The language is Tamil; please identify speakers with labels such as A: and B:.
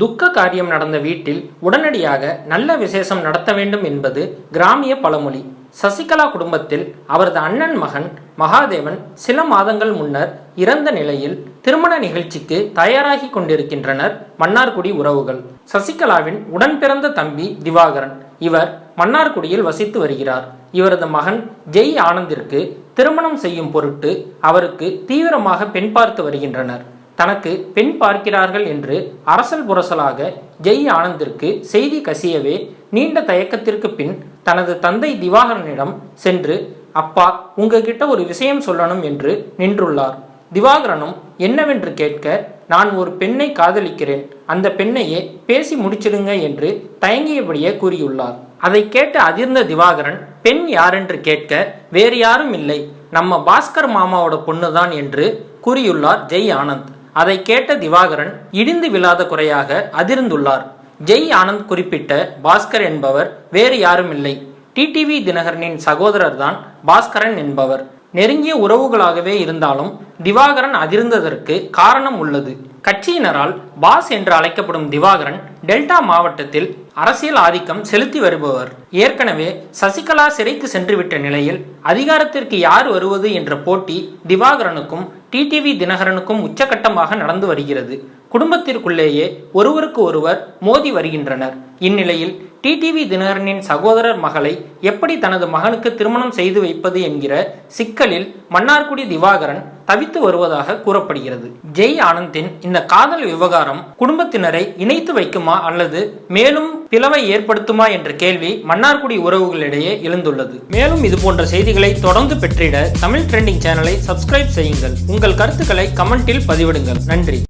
A: துக்க காரியம் நடந்த வீட்டில் உடனடியாக நல்ல விசேஷம் நடத்த வேண்டும் என்பது கிராமிய பழமொழி. சசிகலா குடும்பத்தில் அவரது அண்ணன் மகன் மகாதேவன் சில மாதங்கள் முன்னர் இறந்த நிலையில் திருமண நிகழ்ச்சிக்கு தயாராகி கொண்டிருக்கின்றனர் மன்னார்குடி உறவுகள். சசிகலாவின் உடன் பிறந்த தம்பி திவாகரன். இவர் மன்னார்குடியில் வசித்து வருகிறார். இவரது மகன் ஜெய் ஆனந்திற்கு திருமணம் செய்யும் பொருட்டு அவருக்கு தீவிரமாக பெண் பார்த்து வருகின்றனர். தனக்கு பெண் பார்க்கிறார்கள் என்று அரசல் புரசலாக ஜெய் ஆனந்திற்கு செய்தி கசியவே நீண்ட தயக்கத்திற்கு பின் தனது தந்தை திவாகரனிடம் சென்று அப்பா உங்ககிட்ட ஒரு விஷயம் சொல்லணும் என்று நின்றுள்ளார். திவாகரனும் என்னவென்று கேட்க நான் ஒரு பெண்ணை காதலிக்கிறேன். அந்த பெண்ணையே பேசி முடிச்சிடுங்க என்று தயங்கியபடியே கூறியுள்ளார். அதை கேட்டு அதிர்ந்த திவாகரன் பெண் யாரென்று கேட்க வேறு யாரும் இல்லை. நம்ம பாஸ்கர் மாமாவோட பொண்ணுதான் என்று கூறியுள்ளார் ஜெய் ஆனந்த். அதை கேட்ட திவாகரன் இடிந்து விழாத குறையாக அதிர்ந்துள்ளார். ஜெய் ஆனந்த் குறிப்பிட்ட பாஸ்கர் என்பவர் வேறு யாரும் இல்லை டிடிவி தினகரனின் சகோதரர் தான் பாஸ்கரன் என்பவர். நெருங்கிய உறவுகளாகவே இருந்தாலும் திவாகரன் அதிர்ந்ததற்கு காரணம் உள்ளது. கட்சியினரால் பாஸ் என்று அழைக்கப்படும் திவாகரன் டெல்டா மாவட்டத்தில் அரசியல் ஆதிக்கம் செலுத்தி வருபவர். ஏற்கனவே சசிகலா சிறைக்கு சென்றுவிட்ட நிலையில் அதிகாரத்திற்கு யார் வருவது என்ற போட்டி திவாகரனுக்கும் டிடிவி தினகரனுக்கும் உச்சகட்டமாக நடந்து வருகிறது. குடும்பத்திற்குள்ளேயே ஒருவருக்கு ஒருவர் மோதி வருகின்றனர். இந்நிலையில் டிடிவி தினகரனின் சகோதரர் மகளை எப்படி தனது மகனுக்கு திருமணம் செய்து வைப்பது என்கிற சிக்கலில் மன்னார்குடி திவாகரன் தவித்து வருவதாக கூறப்படுகிறது. ஜெய் ஆனந்தின் இந்த காதல் விவகாரம் குடும்பத்தினரை இணைத்து வைக்குமா அல்லது மேலும் பிளவை ஏற்படுத்துமா என்ற கேள்வி மன்னார்குடி உறவுகளிடையே எழுந்துள்ளது. மேலும் இது போன்ற செய்திகளை தொடர்ந்து பெற்றிட தமிழ் ட்ரெண்டிங் சேனலை சப்ஸ்கிரைப் செய்யுங்கள். உங்கள் கருத்துக்களை கமெண்டில் பதிவிடுங்கள். நன்றி.